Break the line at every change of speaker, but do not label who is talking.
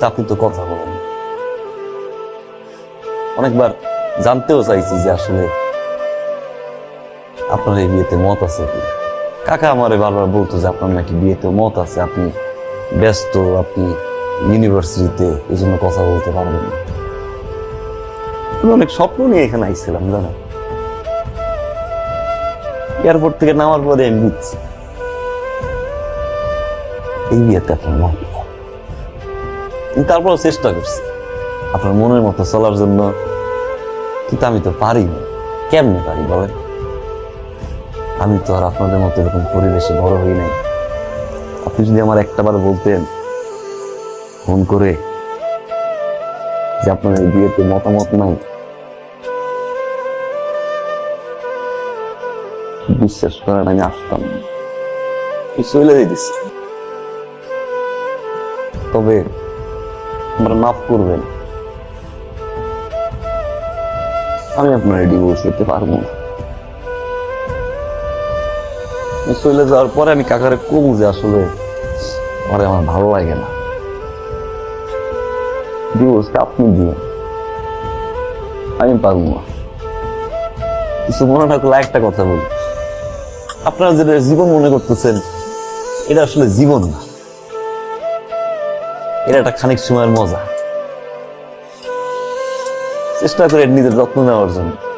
তো কথা বলেন অনেকবার জানতেও চাইছি যে আসলে আপনার এই বিয়েতে মত আছে কি? কাকা আমারে বারবার বলতো যে আপনার নাকি বিয়েতে মত আছে, আপনি ব্যস্ত, আপনি ইউনিভার্সিটিতে এই জন্য কথা বলতে পারবেন আমি অনেক স্বপ্ন নিয়ে এখানে আইছিলাম, জানেন? এয়ারপোর্ট থেকে নামার পরে আমি বুঝছি, এই বিয়েতে আপনার মত। কিন্তু তারপরও চেষ্টা করছি। আপনার মনের মতো চলার জন্য। কিন্তু আমি তো পারি না। কেমনে পারি বলেন? আমি তো আর আপনাদের মতো এরকম পরিবেশে বড় হই নাই। আপনি যদি আমার একটাবার বলতেন, ফোন করে যে আপনার এই বিয়েতে মতামত নাই। বিশ্বাস করেন, আমি আসতাম। না। তবে আমরা মাফ করবেন। আমি আপনার ডিভোর্স করতে পারব না। চলে যাওয়ার পরে আমি কাকারে কমু যে আসলে পরে আমার ভালো লাগে না। ডিভোর্সটা আপনি দিয়ে আমি পারব না। কিছু মনে না করলে একটা কথা বলি। আপনারা যেটা জীবন মনে করতেছেন, এটা আসলে জীবন না। এটা একটা খানিক সময়ের মজা। চেষ্টা করে নিজের যত্ন নেওয়ার জন্য।